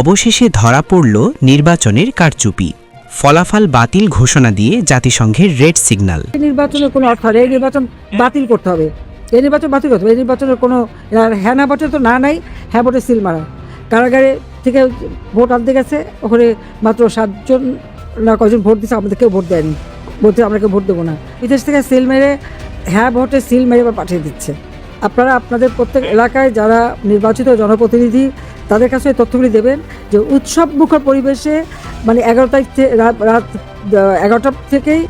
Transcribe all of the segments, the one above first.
অবশেষে ধরা পড়ল নির্বাচনের কারচুপি। ফলাফল বাতিল ঘোষণা দিয়ে জাতিসংঘের রেড সিগন্যাল। নির্বাচনের কোনো অর্থ না। এই নির্বাচন বাতিল করতে হবে। এই নির্বাচন বাতিল করতে হবে। এই নির্বাচনের কোনো হ্যাঁ না ভোটে তো না নাই হ্যাঁ ভোটে সিল মারা। কারাগারে থেকে ভোট আনতে গেছে, ওখানে মাত্র সাতজন না কজন ভোট দিচ্ছে আমাদের কেউ ভোট দেয়নি। বলতে আমরা কেউ ভোট দেবো না। বিদেশ থেকে সিল মেরে হ্যাঁ ভোটে সিল মেরে পাঠিয়ে দিচ্ছে। আপনারা আপনাদের প্রত্যেক এলাকায় যারা নির্বাচিত জনপ্রতিনিধি তাদের কাছে তথ্যগুলি দেবেন যে উৎসব মুখর পরিবেশে মানে এগারো তারিখ রাত রাত এগারোটা থেকেই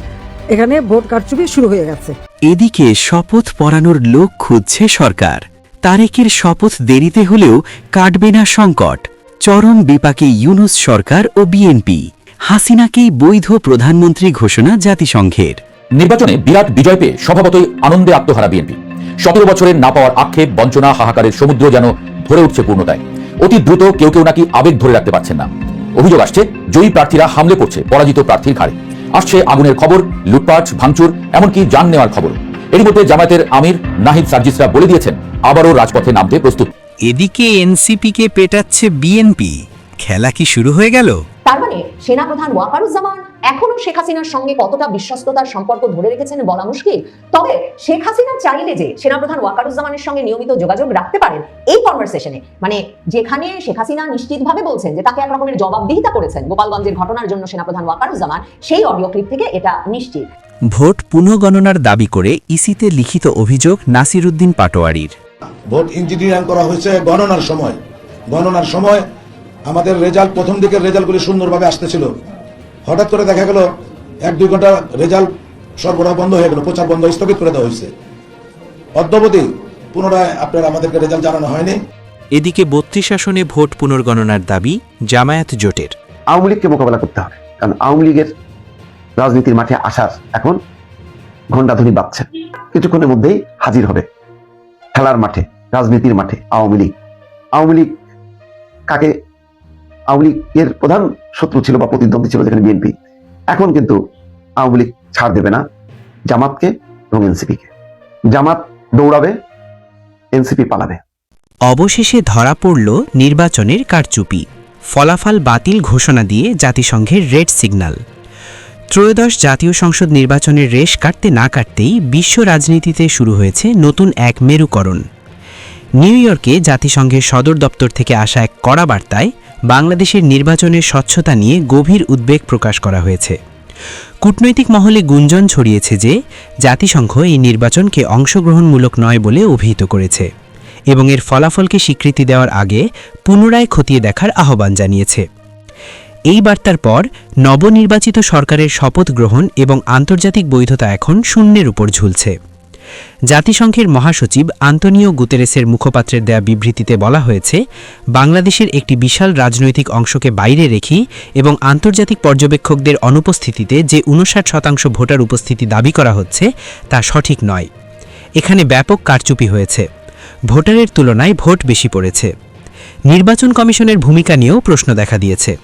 এখানে ভোট কারচুপি শুরু হয়ে গেছে। এদিকে শপথ পড়ানোর লোক খুঁজছে সরকার। তারেকের শপথ দেরিতে হলেও কাটবে না সংকট। চরম বিপাকে ইউনুস সরকার ও বিএনপি। হাসিনাকেই বৈধ প্রধানমন্ত্রী ঘোষণা জাতিসংঘের। নির্বাচনে বিরাট বিজয় পেয়ে স্বভাবতই আনন্দে আত্মহারা বিএনপি। সতেরো বছরের না পাওয়ার আক্ষেপ বঞ্চনা হাহাকারের সমুদ্র যেন ভরে উঠছে পূর্ণতায়। অতি দ্রুত কেউ কেউ নাকি আবেগ ধরে রাখতে পারছেন না। অভিযোগ আসছে জয়ী প্রার্থীরা হামলে পড়ছে পরাজিত প্রার্থীর ঘাড়ে। আসছে আগুনের খবর লুটপাট ভাঙচুর এমনকি যান নেওয়ার খবর এরই মধ্যে জামায়াতের আমির নাহিদ সার্জিসরা বলে দিয়েছেন আবারও রাজপথে নামতে প্রস্তুত। এদিকে এনসিপিকে পেটাচ্ছে বিএনপি। খেলা কি শুরু হয়ে গেল? তার মানে সেনাপ্রধান ওয়াকারুজ্জামান এখনও শেখ হাসিনার সঙ্গে কতটা বিশ্বস্ততার সম্পর্ক ধরে রেখেছেন বলা মুশকিল? তবে শেখ হাসিনা চাইলে যে সেনাপ্রধান ওয়াকারুজ্জামানের সঙ্গে নিয়মিত যোগাযোগ রাখতে পারেন এই কনভারসেশনে মানে যেখানে শেখ হাসিনা নিশ্চিতভাবে বলছেন যে তাকে এক রকমের জবাবদিহিতা করেছেন গোপালগঞ্জের ঘটনার জন্য সেনাপ্রধান ওয়াকারুজ্জামান সেই অডিও ক্লিপ থেকে এটা নিশ্চিত। ভোট পুনঃগণনার দাবি করে ইসিতে লিখিত অভিযোগ নাসিরুদ্দিন পাটোয়ারির। ভোট ইঞ্জিনিয়ারিং করা হয়েছে গণনার সময়। গণনার সময় আমাদের রেজাল্ট প্রথম দিকের রেজাল্টগুলি সুন্দরভাবে আসতেছিল। হঠাৎ করে দেখা গেল এক দুই ঘণ্টা রেজাল্ট সরবরাহ বন্ধ হয়ে গেল প্রচার বন্ধ স্থগিত করে দেওয়া হয়েছে। অদ্যবধি পুনরায় আপনার আমাদেরকে রেজাল্ট জানানো হয়নি। এদিকে বত্রিশ আসনে ভোট পুনর্গণনার দাবি জামায়াত জোটের। আওয়ামী লীগকে মোকাবেলা করতে হবে কারণ আওয়ামী লীগের রাজনীতির মাঠে আসার এখন ঘণ্টাধ্বনি বাজছে। কিছুক্ষণের মধ্যেই হাজির হবে খেলার মাঠে রাজনীতির মাঠে আওয়ামী লীগ। আওয়ামী লীগ কাকে আওয়ামী লীগের প্রধান শত্রু ছিল বা প্রতিদ্বন্দ্বী ছিল যেখানে বিএনপি। এখন কিন্তু আওয়ামী লীগ ছাড় দেবে না জামাতকে এবং এনসিপিকে। জামাত দৌড়াবে, এনসিপি পালাবে। অবশেষে ধরা পড়ল নির্বাচনের কারচুপি। ফলাফল বাতিল ঘোষণা দিয়ে জাতিসংঘের রেড সিগন্যাল। ত্রয়োদশ জাতীয় সংসদ নির্বাচনের রেশ কাটতে না কাটতেই বিশ্ব রাজনীতিতে শুরু হয়েছে নতুন এক মেরুকরণ। নিউ ইয়র্কে জাতিসংঘের সদর দপ্তর থেকে আসা এক কড়া বার্তায় বাংলাদেশের নির্বাচনের স্বচ্ছতা নিয়ে গভীর উদ্বেগ প্রকাশ করা হয়েছে। কূটনৈতিক মহলে গুঞ্জন ছড়িয়েছে যে, জাতিসংঘ এই নির্বাচনকে অংশগ্রহণমূলক নয় বলে অভিহিত করেছে এবং এর ফলাফলকে স্বীকৃতি দেওয়ার আগে পুনরায় খতিয়ে দেখার আহ্বান জানিয়েছে। এই বার্তার পর নবনির্বাচিত সরকারের শপথ গ্রহণ এবং আন্তর্জাতিক বৈধতা এখন শূন্যের উপর ঝুলছে। জাতিসংঘের মহাসচিব আন্তনিও গুতেরেসের মুখপাত্রের দেয়া বিবৃতিতে বলা হয়েছে, বাংলাদেশের একটি বিশাল রাজনৈতিক অংশকে বাইরে রেখি এবং আন্তর্জাতিক পর্যবেক্ষকদের অনুপস্থিতিতে যে উনষাট শতাংশ ভোটার উপস্থিতি দাবি করা হচ্ছে, তা সঠিক নয়। এখানে ব্যাপক কারচুপি হয়েছে। ভোটারের তুলনায় ভোট বেশি পড়েছে। নির্বাচন কমিশনের ভূমিকা নিয়েও প্রশ্ন দেখা দিয়েছে।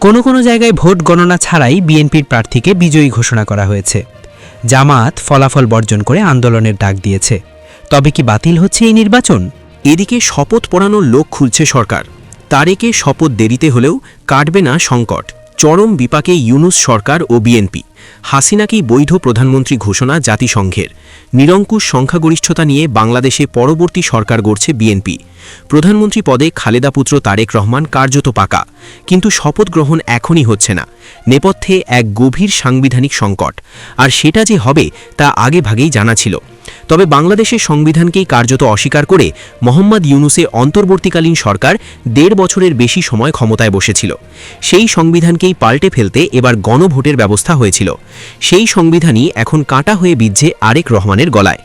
কোনো কোনো জায়গায় ভোট গণনা ছাড়াই বিএনপির প্রার্থীকে বিজয়ী ঘোষণা করা হয়েছে। জামাত ফলাফল বর্জন করে আন্দোলনের ডাক দিয়েছে। তবে কি বাতিল হচ্ছে এই নির্বাচন? এদিকে শপথ পড়ানোর লোক খুলছে সরকার। তারেকে শপথ দেরিতে হলেও কাটবে না সংকট। চরম বিপাকে ইউনুস সরকার ও বিএনপি। হাসিনাকেই বৈধ প্রধানমন্ত্রী ঘোষণা জাতিসংঘের। নিরঙ্কুশ সংখ্যাগরিষ্ঠতা নিয়ে বাংলাদেশে পরবর্তী সরকার গড়ছে বিএনপি। প্রধানমন্ত্রী পদে খালেদা পুত্র তারেক রহমান কার্যত পাকা। কিন্তু শপথ গ্রহণ এখনই হচ্ছে না। নেপথ্যে এক গভীর সাংবিধানিক সংকট। আর সেটা যে হবে, তা আগে ভাগেই জানা ছিল। তবে বাংলাদেশের সংবিধানকেই কার্যত অস্বীকার করে মোহাম্মদ ইউনুসে অন্তর্বর্তীকালীন সরকার দেড় বছরের বেশি সময় ক্ষমতায় বসেছিল। সেই সংবিধানকেই পাল্টে ফেলতে এবার গণভোটের ব্যবস্থা হয়েছিল। সেই সংবিধানই এখন কাটা হয়ে বিজ্জে আরেক রহমানের গলায়।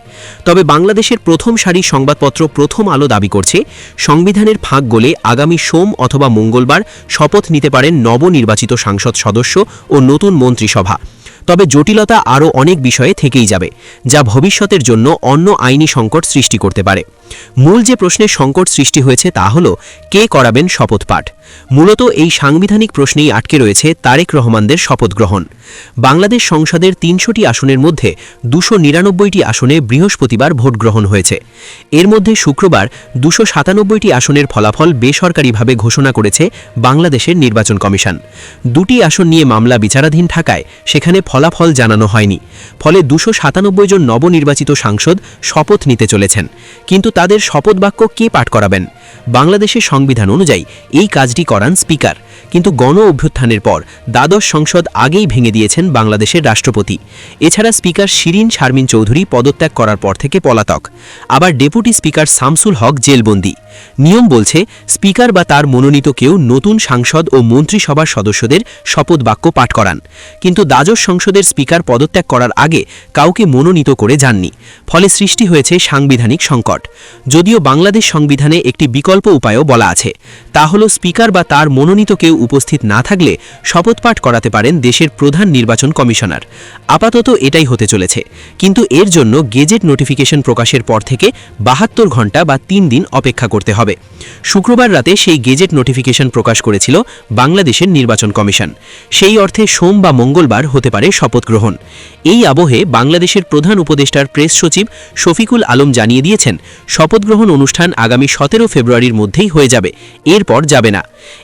তবে বাংলাদেশের প্রথম সারির সংবাদপত্র প্রথম আলো দাবি করছে, সংবিধানের ফাঁক গলে আগামী সোম অথবা মঙ্গলবার শপথ নিতে পারেন নবনির্বাচিত সাংসদ সদস্য ও নতুন মন্ত্রিসভা। তবে জটিলতা আরও অনেক বিষয়ে থেকেই যাবে, যা ভবিষ্যতের জন্য অন্য আইনি সংকট সৃষ্টি করতে পারে। মূল যে প্রশ্নে সংকট সৃষ্টি হয়েছে তা হল, কে করাবেন শপথ পাঠ? মূলত এই সাংবিধানিক প্রশ্নেই আটকে রয়েছে তারেক রহমানদের শপথ গ্রহণ। বাংলাদেশ সংসদের তিনশোটি আসনের মধ্যে দুশো নিরানব্বইটি আসনে বৃহস্পতিবার ভোট গ্রহণ হয়েছে। এর মধ্যে শুক্রবার দুশো সাতানব্বইটি আসনের ফলাফল বেসরকারিভাবে ঘোষণা করেছে বাংলাদেশের নির্বাচন কমিশন। দুটি আসন নিয়ে মামলা বিচারাধীন থাকায় সেখানে ফলাফল জানানো হয়নি। ফলে দুশো সাতানব্বই জন নবনির্বাচিত সাংসদ শপথ নিতে চলেছেন। কিন্তু তাদের শপথ বাক্য কে পাঠ করাবেন? বাংলাদেশের সংবিধান অনুযায়ী এই কাজটি করান স্পিকার। কিন্তু গণ অভ্যুত্থানের পর দ্বাদশ সংসদ আগেই ভেঙে দিয়েছেন বাংলাদেশের রাষ্ট্রপতি। এছাড়া স্পিকার শিরিন শারমিন চৌধুরী পদত্যাগ করার পর থেকে পলাতক। আবার ডেপুটি স্পিকার শামসুল হক জেলবন্দি। নিয়ম বলছে, স্পিকার বা তার মনোনীত কেউ নতুন সাংসদ ও মন্ত্রিসভার সদস্যদের শপথ বাক্য পাঠ করান। কিন্তু দ্বাদশ সংসদের স্পিকার পদত্যাগ করার আগে কাউকে মনোনীত করে যাননি। ফলে সৃষ্টি হয়েছে সাংবিধানিক সংকট। যদিও বাংলাদেশ সংবিধানে একটি বিকল্প উপায়ও বলা আছে, তা হল স্পিকার বা তার মনোনীত কেউ উপস্থিত না থাকলে শপথপাঠ করাতে পারেন দেশের প্রধান নির্বাচন কমিশনার। আপাতত এটাই হতে চলেছে। কিন্তু এর জন্য গেজেট নোটিফিকেশন প্রকাশের পর থেকে বাহাত্তর ঘণ্টা বা তিন দিন অপেক্ষা করতে হবে। শুক্রবার রাতে সেই গেজেট নোটিফিকেশন প্রকাশ করেছিল বাংলাদেশের নির্বাচন কমিশন। সেই অর্থে সোম বা মঙ্গলবার হতে পারে শপথ গ্রহণ। এই আবহে বাংলাদেশের প্রধান উপদেষ্টার প্রেস সচিব শফিকুল আলম জানিয়ে দিয়েছেন শপথ গ্রহণ অনুষ্ঠান আগামী সতেরো ফেব্রুয়ারির মধ্যেই হয়ে যাবে। এরপর যাবে না।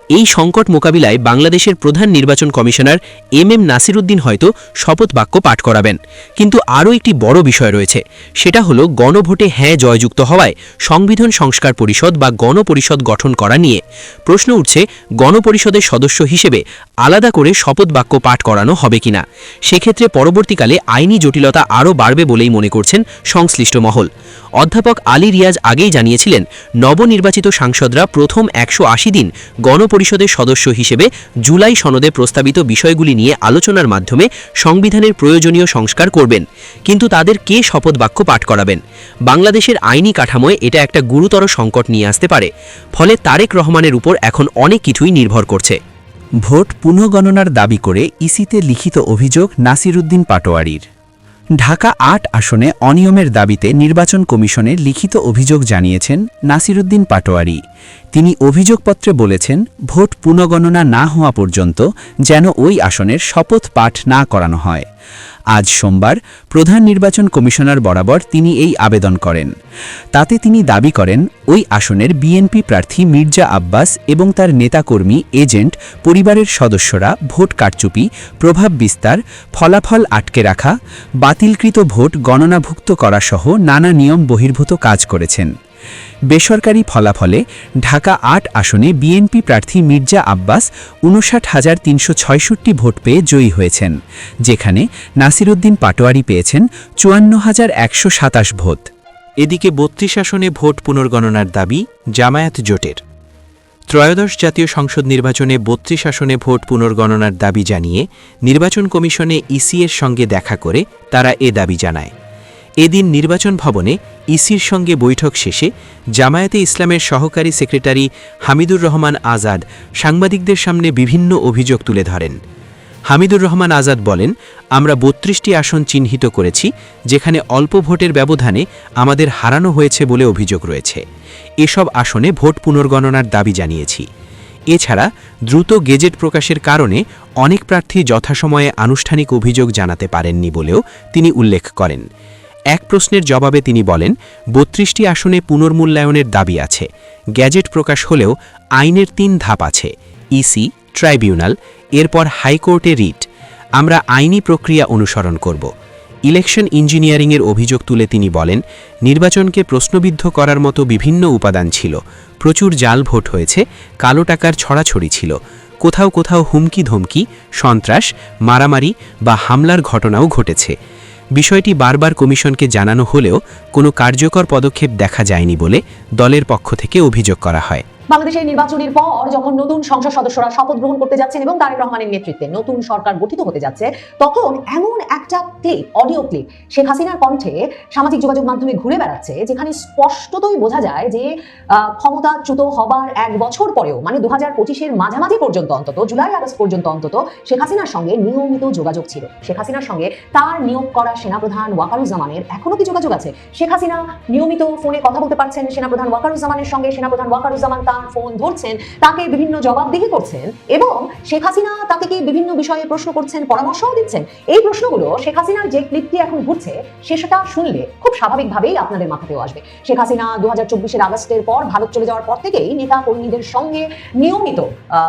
এই সংকট মোকাবিলায় বাংলাদেশের প্রধান নির্বাচন কমিশনার এম এম নাসিরুদ্দিন হয়তো শপথ বাক্য পাঠ করাবেন। কিন্তু আরও একটি বড় বিষয় রয়েছে। সেটা হলো গণভোটে হ্যাঁ জয়যুক্ত হওয়ায় সংবিধান সংস্কার পরিষদ বা গণপরিষদ গঠন করা নিয়ে। প্রশ্ন উঠছে, গণপরিষদের সদস্য হিসেবে আলাদা করে শপথ বাক্য পাঠ করানো হবে কিনা? সেক্ষেত্রে পরবর্তীকালে আইনি জটিলতা আরও বাড়বে বলেই মনে করছেন সংশ্লিষ্ট মহল। অধ্যাপক আলী রিয়াজ আগেই জানিয়েছিলেন, নবনির্বাচিত সাংসদরা প্রথম একশো আশি দিন গণপরিষদের সদস্য হিসেবে জুলাই সনদে প্রস্তাবিত বিষয়গুলি নিয়ে আলোচনার মাধ্যমে সংবিধানের প্রয়োজনীয় সংস্কার করবেন। কিন্তু তাদের কে শপথ বাক্য পাঠ করাবেন? বাংলাদেশের আইনি কাঠামোয় এটা একটা গুরুতর সংকট নিয়ে আসতে পারে। ফলে তারেক রহমানের উপর এখন অনেক কিছুই নির্ভর করছে। ভোট পুনঃগণনার দাবি করে ইসিতে লিখিত অভিযোগ নাসিরুদ্দিন পাটোয়ারির। ঢাকা আট আসনে অনিয়মের দাবিতে নির্বাচন কমিশনের লিখিত অভিযোগ জানিয়েছেন নাসিরুদ্দিন পাটোয়ারি। তিনি অভিযোগপত্রে বলেছেন, ভোট পুনঃগণনা না হওয়া পর্যন্ত যেন ওই আসনের শপথ পাঠ না করানো হয়। আজ সোমবার প্রধান নির্বাচন কমিশনার বরাবর তিনি এই আবেদন করেন। তাতে তিনি দাবি করেন, ওই আসনের বিএনপি প্রার্থী মির্জা আব্বাস এবং তার নেতাকর্মী, এজেন্ট, পরিবারের সদস্যরা ভোট কারচুপি, প্রভাব বিস্তার, ফলাফল আটকে রাখা, বাতিলকৃত ভোট গণনাভুক্ত করা সহ নানা নিয়ম বহির্ভূত কাজ করেছেন। বেসরকারি ফলাফলে ঢাকা আট আসনে বিএনপি প্রার্থী মির্জা আব্বাস উনষাট হাজার তিনশো ছয়ষট্টি ভোট পেয়ে জয়ী হয়েছেন, যেখানে নাসিরুদ্দিন পাটোয়ারি পেয়েছেন চুয়ান্ন হাজার একশো সাতাশ ভোট। এদিকে বত্রিশ আসনে ভোট পুনর্গণনার দাবি জামায়াত জোটের। ত্রয়োদশ জাতীয় সংসদ নির্বাচনে বত্রিশ আসনে ভোট পুনর্গণনার দাবি জানিয়ে নির্বাচন কমিশনে ইসিএর সঙ্গে দেখা করে তারা এ দাবি জানায়। এদিন নির্বাচন ভবনে ইসির সঙ্গে বৈঠক শেষে জামায়াতে ইসলামের সহকারী সেক্রেটারি হামিদুর রহমান আজাদ সাংবাদিকদের সামনে বিভিন্ন অভিযোগ তুলে ধরেন। হামিদুর রহমান আজাদ বলেন, আমরা বত্রিশটি আসন চিহ্নিত করেছি, যেখানে অল্প ভোটের ব্যবধানে আমাদের হারানো হয়েছে বলে অভিযোগ রয়েছে। এসব আসনে ভোট পুনর্গণনার দাবি জানিয়েছি। এছাড়া দ্রুত গেজেট প্রকাশের কারণে অনেক প্রার্থী যথাসময়ে আনুষ্ঠানিক অভিযোগ জানাতে পারেননি বলেও তিনি উল্লেখ করেন। এক প্রশ্নের জবাবে তিনি বলেন, বত্রিশটি আসনে পুনর্মূল্যায়নের দাবি আছে। গ্যাজেট প্রকাশ হলেও আইনের তিন ধাপ আছে ইসি ট্রাইব্যুনাল, এরপর হাইকোর্টে রিট। আমরা আইনি প্রক্রিয়া অনুসরণ করব। ইলেকশন ইঞ্জিনিয়ারিংয়ের অভিযোগ তুলে তিনি বলেন, নির্বাচনকে প্রশ্নবিদ্ধ করার মতো বিভিন্ন উপাদান ছিল। প্রচুর জাল ভোট হয়েছে, কালো টাকার ছড়াছড়ি ছিল। কোথাও কোথাও হুমকি ধমকি, সন্ত্রাস, মারামারি বা হামলার ঘটনাও ঘটেছে। বিষয়টি বারবার কমিশনকে জানানো হলেও কোনো কার্যকর পদক্ষেপ দেখা যায়নি বলে দলের পক্ষ থেকে অভিযোগ করা হয়। বাংলাদেশের নির্বাচনের পর যখন নতুন সংসদ সদস্যরা শপথ গ্রহণ করতে যাচ্ছেন এবং তারেক রহমানের নেতৃত্বে নতুন সরকার গঠিত হতে যাচ্ছে, তখন এমন একটা ক্লিপ অডিও ক্লিপ শেখ হাসিনার কণ্ঠে সামাজিক যোগাযোগ মাধ্যমে ঘুরে বেড়াচ্ছে, যেখানে স্পষ্টতই বোঝা যায় যে ক্ষমতাচ্যুত হবার এক বছর পরেও মানে দু হাজার পঁচিশের মাঝামাঝি পর্যন্ত অন্তত, জুলাই আগস্ট পর্যন্ত অন্তত, শেখ হাসিনার সঙ্গে নিয়মিত যোগাযোগ ছিল। শেখ হাসিনার সঙ্গে তার নিয়োগ করা সেনাপ্রধান ওয়াকারুজ্জামানের এখনও কি যোগাযোগ আছে? শেখ হাসিনা নিয়মিত ফোনে কথা বলতে পারছেন সেনাপ্রধান ওয়াকারুজ্জামানের সঙ্গে, সেনাপ্রধান ওয়াকারুজ্জামান তার ফোন ধরছেন, তাকে বিভিন্ন জবাবদিহি করছেন এবং শেখ হাসিনা তাকে কি বিভিন্ন বিষয়ে প্রশ্ন করছেন, পরামর্শও দিচ্ছেন? এই প্রশ্নগুলো শেখ হাসিনার যে ক্লিপটি এখন ঘুরছে সে সেটা শুনলে খুব স্বাভাবিকভাবেই আপনাদের মাথাতেও আসবে। শেখ হাসিনা দু হাজার চব্বিশের আগস্টের পর ভারত চলে যাওয়ার পর থেকেই নেতা কর্মীদের সঙ্গে নিয়মিত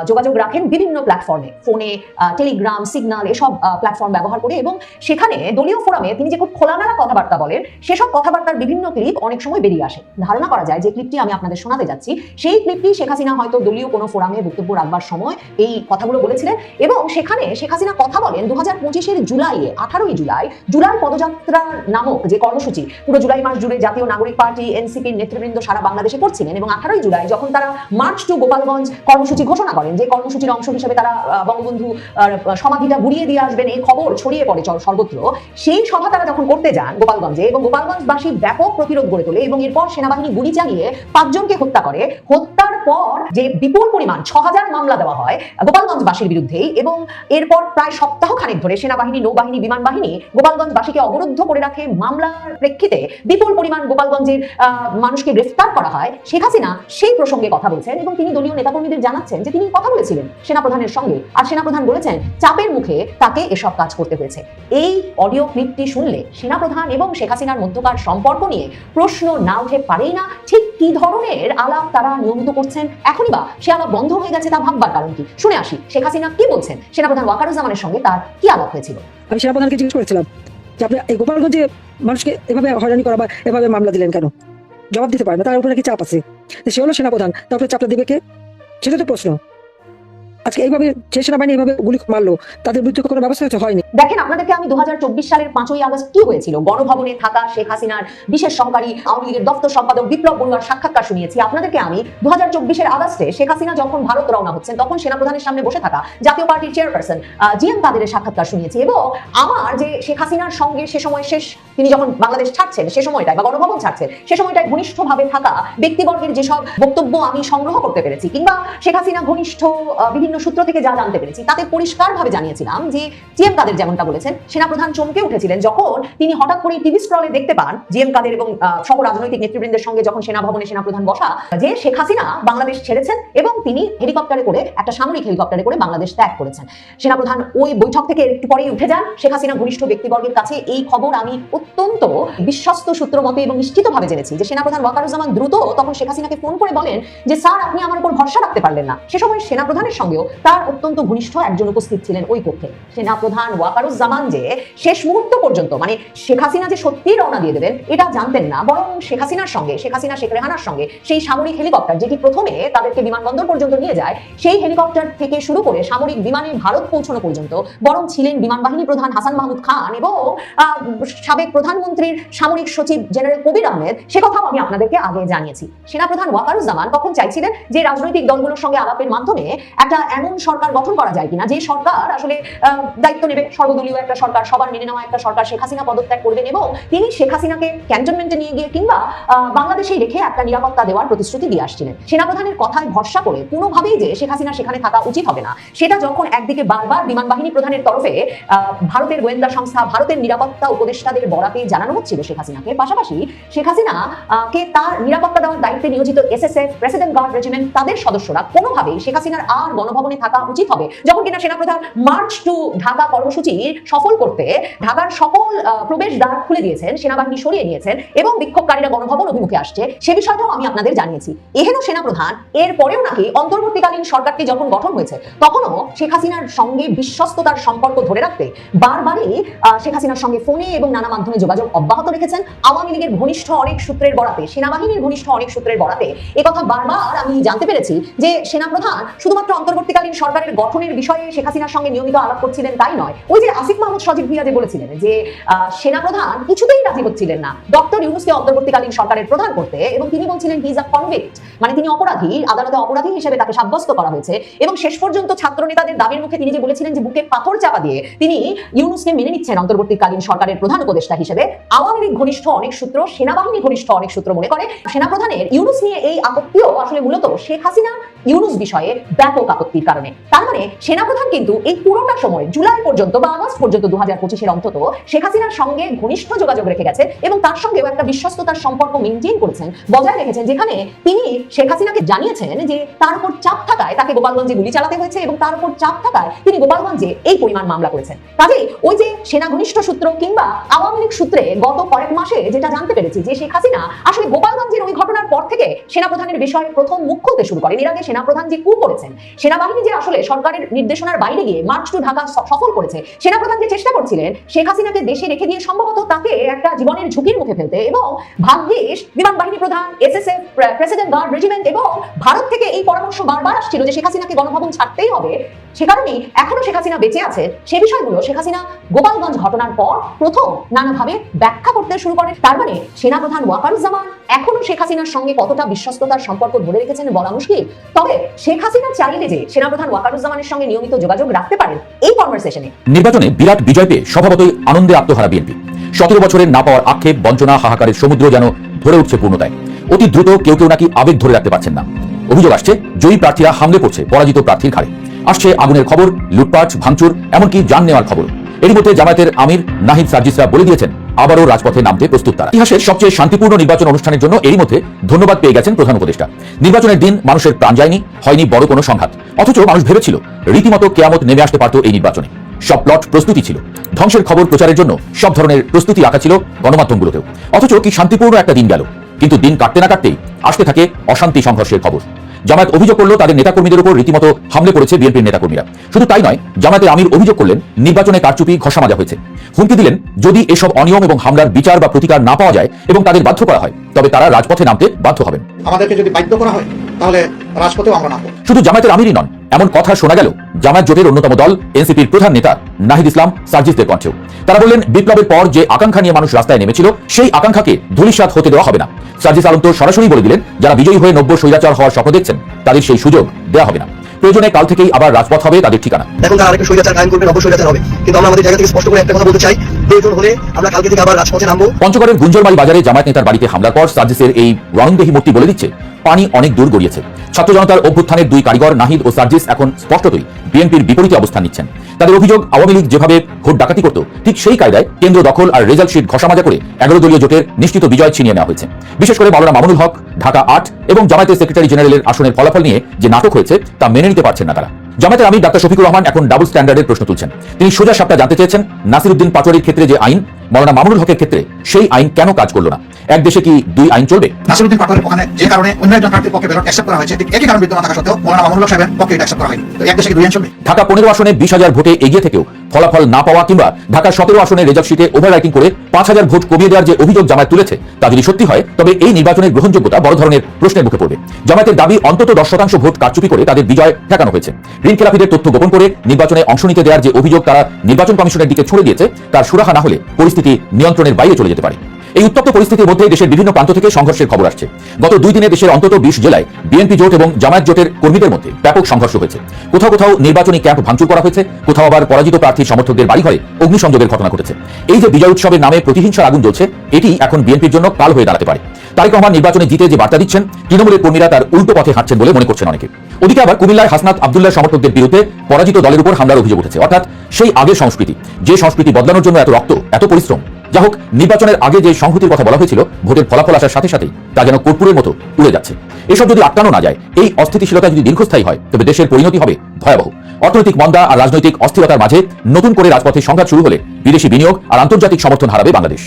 যোগাযোগ রাখেন বিভিন্ন প্ল্যাটফর্মে ফোনে টেলিগ্রাম সিগন্যাল এসব প্ল্যাটফর্ম ব্যবহার করে এবং সেখানে দলীয় ফোরামে তিনি যে খুব খোলামেলা কথাবার্তা বলেন, সেসব কথাবার্তার বিভিন্ন ক্লিপ অনেক সময় বেরিয়ে আসে। ধারণা করা যায় যে ক্লিপটি আমি আপনাদের শোনাতে যাচ্ছি, সেই ক্লিপটি শেখ হাসিনা হয়তো দলীয় কোনো ফোরামে বক্তব্য রাখবার সময় এই কথাগুলো বলেছিলেন এবং সেখানে শেখ হাসিনা কথা বলেন দু হাজার পঁচিশের জুলাইয়ে, আঠারোই জুলাই জুলাই পদযাত্রা নামক যে কর্মসূচি, পুরো জুলাই মাস জুড়ে জাতীয় নাগরিক পার্টি, এনসিপির নেতৃবৃন্দ সারা বাংলাদেশে করছিলেন এবং আঠারোই জুলাই যখন তারা মার্চ টু গোপালগঞ্জ কর্মসূচি ঘোষণা করেন, যে কর্মসূচির অংশ হিসেবে তারা বঙ্গবন্ধু সমাধিটা ঘুরিয়ে দিয়ে আসবেন, এই খবর ছড়িয়ে পড়ে সর্বত্র, সেই সভা তারা যখন করতে যান গোপালগঞ্জে এবং গোপালগঞ্জবাসী ব্যাপক প্রতিরোধ গড়ে তোলে এবং এরপর সেনাবাহিনী গুলি চালিয়ে পাঁচজনকে হত্যা করে হত্যার পর যে বিপুল পরিমাণ ছ হাজার মামলা দেওয়া হয়, গোপালগঞ্জবাসীর বিরুদ্ধেই এবং এরপর প্রায় সপ্তাহ খানেক ধরে সেনাবাহিনী, নৌবাহিনী বিমান বাহিনী গোপালগঞ্জবাসীকে অবরুদ্ধ করে রাখে। মামলার প্রেক্ষিতে বিপুল পরিমাণ গোপালগঞ্জের মানুষকে গ্রেফতার করা হয়। শেখ হাসিনা সেই প্রসঙ্গে কথা বলছেন এবং তিনি দলীয় নেতাকর্মীদের জানাচ্ছেন যে তিনি কথা বলেছিলেন সেনাপ্রধানের সঙ্গে। আর সেনাপ্রধান বলেছেন, চাপের মুখে তাকে এসব কাজ করতে হয়েছে। এই অডিও ক্লিপটি শুনলে সেনাপ্রধান এবং শেখ হাসিনার মধ্যকার সম্পর্ক নিয়ে প্রশ্ন না উঠে পারেই না। ঠিক কি ধরনের আলাপ তারা নিয়মিত করছেন? এখনই বা সে আলাপ বন্ধ হয়ে গেছে তা ভাববার কারণ কি? শুনে আসি। শেখ হাসিনা কি বলছেন? সেনাপ্রধান ওয়াকারুজ্জামানের সঙ্গে তার কি আলাপ হয়েছিল? আমি সেনাপ্রধানকে জিজ্ঞেস করেছিলাম যে আপনি এই গোপালগঞ্জে মানুষকে এভাবে হয়রানি করা বা এভাবে মামলা দিলেন কেন? জবাব দিতে পারে না, তার উপরে কি চাপ আছে। সে হলো সেনাপ্রধান, তারপরে চাপটা দিবে কে? সেটা তো প্রশ্ন। আজকে এইভাবে সেনাবাহিনী এইভাবে গুলি মারলো তাদের বিরুদ্ধে কোনো ব্যবস্থা হচ্ছে হয়নি? দেখেন আপনাদেরকে আমি দু সালের পাঁচই আগস্ট কি হয়েছিল? গণভবনে থাকা শেখ হাসিনার বিশেষ সহকারী আওয়ামী লীগের দপ্তর সম্পাদক বিপ্লব বড়ুয়ার সাক্ষাৎকার শুনিয়েছি। আপনাদেরকে আমি দু হাজার আগস্টে শেখ হাসিনা যখন ভারত রওনা হচ্ছেন তখন সেনাপ্রধানের সামনে বসে থাকা জাতীয় পার্টির চেয়ারপারসন জি এম সাক্ষাৎকার শুনিয়েছি এবং আমার যে শেখ হাসিনার সঙ্গে সে সময় শেষ তিনি যখন বাংলাদেশ ছাড়ছেন সে সময়টায় বা গণভবন ছাড়ছেন সে সময়টায় ঘনিষ্ঠভাবে থাকা ব্যক্তিবর্গের যেসব বক্তব্য আমি সংগ্রহ করতে পেরেছি কিংবা শেখ হাসিনা ঘনিষ্ঠ আহ, বিভিন্ন সূত্র থেকে যা জানতে পেরেছি, তাতে পরিষ্কারভাবে জানিয়েছিলাম যে জিএম কাদের যেমনটা বলেছেন, সেনাপ্রধান চমকে উঠেছিলেন যখন তিনি হঠাৎ করে টিভি স্ক্রলে দেখতে পান জিএম কাদের এবং সহ রাজনৈতিক নেতৃবৃন্দের সঙ্গে যখন সেনা ভবনে সেনাপ্রধান বসা, যে শেখ হাসিনা বাংলাদেশ ছেড়েছেন এবং তিনি হেলিকপ্টারে করে, একটা সামরিক হেলিকপ্টারে করে বাংলাদেশ ত্যাগ করেছেন। সেনাপ্রধান ওই বৈঠক থেকে একটু পরেই উঠে যান। শেখ হাসিনা ঘনিষ্ঠ ব্যক্তিবর্গের কাছে এই খবর আমি অত্যন্ত বিশ্বস্ত সূত্র মতে এবং নিশ্চিতভাবে জেনেছি যে সেনাপ্রধান ওয়াকারুজ্জামান দ্রুত তখন শেখ হাসিনাকে ফোন করে বলেন যে, স্যার, আপনি আমার উপর ভরসা রাখতে পারলেন না। সে সময় সেনাপ্রধানের সঙ্গেও তার অত্যন্ত ঘনিষ্ঠ একজন উপস্থিত ছিলেন ওই কক্ষে। সেনাপ্রধান ওয়াকারুজ্জামান যে শেষ মুহূর্ত পর্যন্ত মানে শেখ হাসিনা যে সত্যিই রওনা দিয়ে দেবেন, এটা জানতেন না, বরং শেখ হাসিনার সঙ্গে, শেখ হাসিনা, শেখ রেহানার সঙ্গে সেই সামরিক হেলিকপ্টার যেটি প্রথমে তাদেরকে বিমানবন্দর পর্যন্ত নিয়ে যায়, সেই হেলিকপ্টার থেকে শুরু করে সামরিক বিমানে ভারত পৌঁছানো পর্যন্ত, বরং ছিলেন বিমান বাহিনী প্রধান হাসান মাহমুদ খান এবং সাবেক প্রধানমন্ত্রীর সামরিক সচিব জেনারেল কবির আহমেদ, সে কথাও আমি আপনাদেরকে আগে জানিয়েছি। সেনাপ্রধান ওয়াকারুজ্জামান তখন চাইছিলেন যে রাজনৈতিক দলগুলোর সঙ্গে আলাপের মাধ্যমে একটা এমন সরকার গঠন করা যায় কিনা? যে সরকার আসলে দায়িত্ব নেবে, সর্বদলীয় একটা সরকার, সবার মেনে নেওয়া একটা সরকার শেখ হাসিনা পদত্যাগ করবেন এবং তিনি শেখ হাসিনাকে ক্যান্টনমেন্টে নিয়ে গিয়ে কিংবা বাংলাদেশেই রেখে একটা নিরাপত্তা দেওয়ার প্রতিশ্রুতি দিয়ে আসছিলেন। সেনাপ্রধানের কথায় ভরসা করে কোনোভাবেই যে শেখ হাসিনা সেখানে থাকা উচিত হবে না। সেটা যখন একদিকে বারবার বিমান বাহিনী প্রধানের তরফে ভারতের গোয়েন্দা সংস্থা, ভারতের নিরাপত্তা উপদেষ্টাদের বরাতে জানানো হচ্ছিল শেখ হাসিনাকে, পাশাপাশি শেখ হাসিনা কে তার নিরাপত্তা দেওয়ার দায়িত্বে নিয়োজিত এসএসএফ প্রেসিডেন্ট গার্ড রেজিমেন্ট তাদের সদস্যরা কোনোভাবেই শেখ হাসিনার আর গণভবনে থাকা উচিত হবে। যখন কিনা সেনাপ্রধান মার্চ টু ঢাকা কর্মসূচি সফল করতে ঢাকার সকল প্রবেশ দ্বার খুলে দিয়েছেন, সেনাবাহিনী সরিয়ে নিয়েছেন এবং বিক্ষোভকারীরা গণভবন অভিমুখে আসছে, সে বিষয়টাও আমি আপনাদের জানিয়েছি। এহেন সেনাপ্রধান এর পরেও নাকি অন্তর্বর্তীকালীন সরকারটি যখন গঠন হয়েছে, তখনও শেখ হাসিনার সঙ্গে বিশ্বস্ততার সম্পর্ক ধরে রাখতে বারবারই শেখ হাসিনার সঙ্গে ফোনে এবং নানা মাধ্যমে যোগাযোগ অব্যাহত রেখেছেন। আওয়ামী লীগের ঘনিষ্ঠ অনেক সূত্রের বরাতে, সেনাবাহিনীর ঘনিষ্ঠ অনেক সূত্রের বরাতে কথা বারবার আমি জানতে পেরেছি যে সেনাপ্রধান শুধুমাত্র অন্তর্বর্তীকালীন সরকারের গঠনের বিষয়ে শেখ হাসিনার সঙ্গে নিয়মিত আলাপ করছিলেন, তাই নয়। ওই যে আসিফ মাহমুদ সজীব ভুইয়া যে বলেছিলেন যে সেনাপ্রধান কিছুতেই রাজি হচ্ছিলেন না। ডক্টর ইউনুসকে অন্তর্বর্তীকালীন সরকারের প্রধান করতে এবং তিনি বলছিলেন হি ইজ আ কনভিক্ট মানে তিনি অপরাধী, আদালতে অপরাধী হিসেবে তাকে সাব্যস্ত করা হয়েছে এবং শেষ পর্যন্ত ছাত্র নেতাদের দাবির মুখে তিনি যে বলেছিলেন যে, বুকে পাথর চাপা দিয়ে তিনি ইউনুসকে মেনে নিচ্ছেন অন্তর্বর্তীকালীন সরকারের প্রধান উপদেষ্টা হিসেবে। আওয়ামী লীগ ঘনিষ্ঠ অনেক সূত্র, সেনাবাহিনী ঘনিষ্ঠ অনেক সূত্র মনে করে। সেনাপ্রধানের ইউনুস নিয়ে এই আপত্তিও আসলে মূলত শেখ হাসিনা ইউনুস বিষয়ে ব্যাপক আপত্তির কারণে। তার মানে সেনাপ্রধান কিন্তু এই পুরোটা সময়, জুলাই পর্যন্ত বা আগস্ট পর্যন্ত দু হাজার পঁচিশের অন্তত শেখ হাসিনার সঙ্গে ঘনিষ্ঠ যোগাযোগ রেখে গেছেন এবং তার সঙ্গেও একটা বিশ্বস্ততার সম্পর্ক মেনটেন করেছেন, বজায় রেখেছেন, যেখানে তিনি শেখ হাসিনাকে জানিয়েছেন যে তার উপর চাপ থাকায় তাকে গোপালগঞ্জে গুলি চালাতে হয়েছে এবং তার উপর চাপ থাকায় তিনি গোপালগঞ্জে এই পরিমাণ মামলা করেছেন। কাজেই ওই যে সেনা ঘনিষ্ঠ সূত্র কিংবা আওয়ামী লীগ সূত্রে গত কয়েক মাসে যেটা জানতে পেরেছি যে শেখ হাসিনা আসলে গোপালগঞ্জের ওই ঘটনার পর থেকে সেনাপ্রধানের বিষয়ে প্রথম মুখ খুলতে শুরু করেন। এর আগে সেনাপ্রধান যে কু করেছেন, সেনাবাহিনী যে আসলে সরকারের নির্দেশনার বাইরে গিয়ে মার্চ টু ঢাকা সফল করেছে, সেনাপ্রধান যে চেষ্টা করছিলেন, শেখ হাসিনাকে দেশে রেখে দিয়ে সম্ভবত তাকে একটা জীবনের ঝুঁকির মুখে ফেলতে এবং ভাগ্যিস বিমান বাহিনী প্রধান, এসএসএফ প্রেসিডেন্ট, গার্ড, রেজিমেন্ট এবং ভারত থেকে এই পরামর্শ বারবার আসছিল যে শেখ হাসিনাকে গণভবন ছাড়তেই হবে। সে কারণেই এখনও শেখ হাসিনা বেঁচে আছে। সে বিষয়গুলো শেখ হাসিনা গোপালগঞ্জ ঘটনার পর প্রথম নানাভাবে ব্যাখ্যা করতে শুরু করেন তার মানে সেনাপ্রধান ওয়াকারুজ্জামান এখনও শেখ হাসিনার সঙ্গে কতটা বিশ্বস্ততার সম্পর্ক ধরে রেখেছেন বলা মুশকিল। তবে শেখ হাসিনা চাইলে যে সেনাপ্রধান ওয়াকারুজ্জামানের সঙ্গে নিয়মিত যোগাযোগ রাখতে পারেন এই কনভারসেশনে নির্বাচনে বিরাট বিজয় পেয়ে স্বভাবতই আনন্দে আত্মহারা বিএনপি। সতেরো বছরের না পাওয়ার আক্ষেপ, বঞ্চনা, হাহাকারের সমুদ্র যেন ধরে উঠছে পূর্ণতায়। অতি দ্রুত কেউ কেউ নাকি আবেগ ধরে রাখতে পারছেন না। অভিযোগ আসছে, জয়ী প্রার্থীরা হামলে করছে পরাজিত প্রার্থীর ঘাড়ে। আসছে আগুনের খবর, লুটপাট, ভাঙচুর, এমনকি যান নেওয়ার খবর। এরই মধ্যে জামায়াতের আমির নাহিদ সার্জিসরা বলে দিয়েছেন আবারও রাজপথে নামতে প্রস্তুত তারা। ইতিহাসের সবচেয়ে শান্তিপূর্ণ নির্বাচন অনুষ্ঠানের জন্য এরই মধ্যে ধন্যবাদ পেয়ে গেছেন প্রধান উপদেষ্টা। নির্বাচনের দিন মানুষের প্রাণ যায়নি, হয়নি বড় কোনো সংঘাত। অথচ মানুষ ভেবেছিল, রীতিমতো কেয়ামত নেমে আসতে পারত এই নির্বাচনে। সব প্লট প্রস্তুতি ছিল। ধ্বংসের খবর প্রচারের জন্য সব ধরনের প্রস্তুতি রাখা ছিল গণমাধ্যমগুলোতেও। অথচ কি শান্তিপূর্ণ একটা দিন গেল। কিন্তু দিন কাটতে না কাটতেই আসতে থাকে অশান্তি সংঘর্ষের খবর। জামায়াত অভিযোগ করল তাদের নেতাকর্মীদের উপর রীতিমতো হামলে করেছে বিএনপির নেতাকর্মীরা। শুধু তাই নয় জামায়াতের আমির অভিযোগ করলেন নির্বাচনে কারচুপি ঘষা মাজা হয়েছে। হুমকি দিলেন যদি এসব অনিয়ম এবং হামলার বিচার বা প্রতিকার না পাওয়া যায় এবং তাদের বাধ্য করা হয় তবে তারা রাজপথে নামতে বাধ্য হবেন। আমাদেরকে যদি বাধ্য করা হয় তাহলে রাজপথেও আমরা নামবো। শুধু জামায়াতের আমিরই নন এমন কথা শোনা গেল জামায়াত জোটের অন্যতম দল এনসিপির প্রধান নেতা নাহিদ ইসলাম সার্জিসদের কণ্ঠেও। তারা বললেন বিপ্লবের পর যে আকাঙ্ক্ষা নিয়ে মানুষ রাস্তায় নেমেছিল সেই আকাঙ্ক্ষাকে ধূলিসাৎ হতে দেওয়া হবে না। সার্জিস আলম তো সরাসরি বলে দিলেন, যারা বিজয়ী হয়ে নব্য স্বৈরাচার হওয়ার স্বপ্ন দেখছেন, তাদের সেই সুযোগ দেওয়া হবে না। প্রয়োজনে কাল থেকেই আবার রাজপথ হবে তাদের ঠিকানা। এখন তারা আরেকটা স্বৈরাচার কায়েম করবে অবশ্যই হবে। কিন্তু আমরা আমাদের জায়গা থেকে স্পষ্ট করে একটা কথা বলতে চাই প্রয়োজন হলে আমরা কালকে থেকে আবার রাজপথে নামবো। পঞ্চগড়ের গুঞ্জরমারি বাজারে জামায়াত নেতার বাড়িতে হামলার পর সার্জিসের এই রণংদেহী মূর্তি বলে দিচ্ছে। পানি অনেক দূর গড়িয়েছে। ছাত্র জনতার অভ্যুত্থানের দুই কারিগর নাহিদ ও সার্জিস এখন স্পষ্টতই বিএনপির বিপরীতে অবস্থান নিচ্ছেন। তাদের অভিযোগ, আওয়ামী লীগ যেভাবে ভোট ডাকাতি করত, ঠিক সেই কায়দায় কেন্দ্র দখল আর রেজাল্ট শিট ঘষামাজা করে এগারো দলীয় জোটের নিশ্চিত বিজয় ছিনিয়ে নেওয়া হয়েছে। বিশেষ করে মাওলানা মামুনুল হক, ঢাকা আট এবং জামায়াতের সেক্রেটারি জেনারেলের আসনের ফলাফল নিয়ে যে নাটক হয়েছে, তা মেনে নিতে পারছেন না তারা। জামায়াতের আমির ডাক্তার শফিকুর রহমান এখন ডাবল স্ট্যান্ডার্ডের প্রশ্ন তুলছেন। তিনি সোজা সাপটা জানতে চেয়েছেন নাসিরুদ্দিন পাটোয়ারির ক্ষেত্রে যে আইন মৌলানা মামুনুল হকের ক্ষেত্রে সেই আইন কেন কাজ করল না? এক দেশে কি দুই আইন চলবে? নাসিরুদ্দিন পাটোয়ারির ওখানে যে কারণে অন্য একজন প্রার্থীর পক্ষে ব্যালট অ্যাকসেপ্ট করা হয়েছে ঠিক একই কারণ বিদ্যমান থাকা সত্ত্বেও মৌলানা মামুনুল সাহেবের পক্ষে এটা অ্যাকসেপ্ট করা হয়নি। তো এক দেশে কি দুই আইন চলবে? ঢাকা পনেরো আসনে বিশ হাজার ভোটে এগিয়ে থেকেও ফলাফল না পাওয়া কিংবা ঢাকা সতেরো আসনে রেজাল্ট শিটে ওভার রাইটিং করে পাঁচ হাজার ভোট কমিয়ে দেওয়ার যে অভিযোগ জামায়াত তুলেছে তা যদি সত্যি হয় তবে এই নির্বাচনের গ্রহণযোগ্যতা বড় ধরনের প্রশ্নের মুখে পড়বে। জামায়াতের দাবি অন্তত দশ শতাংশ ভোট কারচুপি করে তাদের বিজয় ঠেকানো হয়েছে। ঋণ খেলাপিদের তথ্য গোপন করে নির্বাচনে অংশ নিতে দেওয়ার যে অভিযোগ তারা নির্বাচন কমিশনের দিকে ছড়ে দিয়েছে, তার সুরাহা না হলে পরিস্থিতি নিয়ন্ত্রণের বাইরে চলে যেতে পারে। এই উত্তপ্ত পরিস্থিতির মধ্যে দেশের বিভিন্ন প্রান্ত থেকে সংঘর্ষের খবর আসছে। গত দুই দিনে দেশের অন্তত বিশ জেলায় বিএনপি জোট এবং জামায়াত জোটের কর্মীদের মধ্যে ব্যাপক সংঘর্ষ হয়েছে। কোথাও কোথাও নির্বাচনী ক্যাম্প ভাঙচুর করা হয়েছে, কোথাও আবার পরাজিত প্রার্থীর সমর্থকদের বাড়িঘরে অগ্নিসংযোগের ঘটনা ঘটেছে। এই যে বিজয় উৎসবের নামে প্রতিহিংসার আগুন জ্বলছে, এটি এখন বিএনপির জন্য কাল হয়ে দাঁড়াতে পারে। তারেক রহমান নির্বাচনে জিতে যে বার্তা দিচ্ছেন, তৃণমূলের কর্মীরা তার উল্টো পথে হাঁটছেন বলে মনে করছেন অনেকে। ওদিকে আবার কুমিল্লার হাসনাত আবদুল্লাহ সমর্থকদের বিরুদ্ধে পরাজিত দলের উপর হামলার অভিযোগ উঠেছে। অর্থাৎ সেই আগের সংস্কৃতি, যে সংস্কৃতি বদলানোর জন্য এত রক্ত, এত পরিশ্রম। যা হোক, নির্বাচনের আগে যে সংহতির কথা বলা হয়েছিল, ভোটের ফলাফল আসার সাথে সাথেই তা যেন কর্পূরের মতো উড়ে যাচ্ছে। এসব যদি আটকানো না যায়, এই অস্থিতিশীলতা যদি দীর্ঘস্থায়ী হয়, তবে দেশের পরিণতি হবে ভয়াবহ। অর্থনৈতিক মন্দা আর রাজনৈতিক অস্থিরতার মাঝে নতুন করে রাজপথে সংঘাত শুরু হলে বিদেশি বিনিয়োগ আর আন্তর্জাতিক সমর্থন হারাবে বাংলাদেশ।